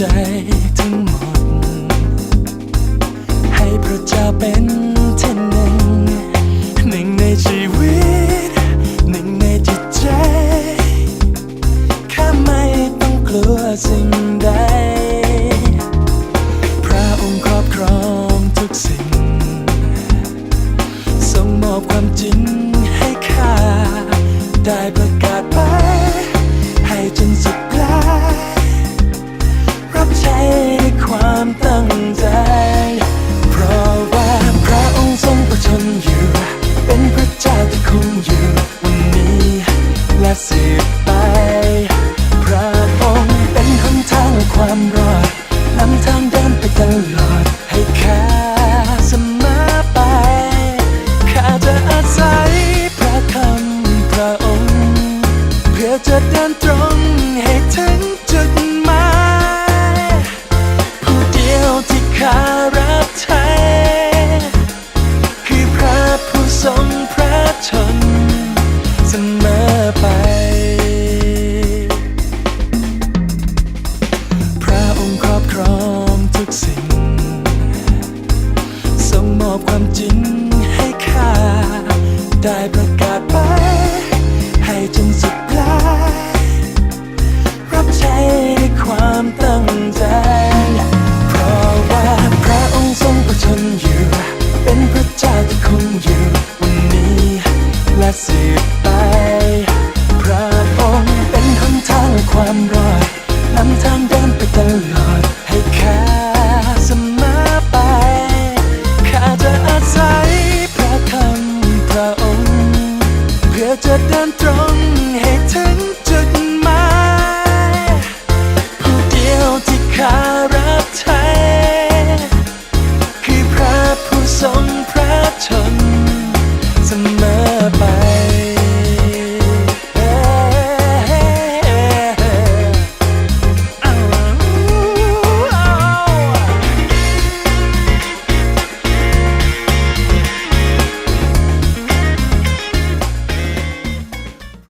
ใจทั้งหมด ให้พระเจ้าเป็นที่หนึ่ง หนึ่งในชีวิต หนึ่งในจิตใจ ข้าไม่ต้องกลัวสิ่งใด พระองค์ครอบครองทุกสิ่ง ทรงมอบความจริงให้ข้าได้ คว กสิ่ง สมมอบความจริงให้ข้า ได้ประกาศไป ให้จนสุดปลาย รับใช้ในความตั้งใจ เพราะว่าพระองค์ทรงประชนอยู่ เป็นพระเจ้าที่คงอยู่วันนี้และสืบไป พระองค์เป็นคนทางความรอดนำทางเดินไปตลอดให้ข้า ตรงให้ถึง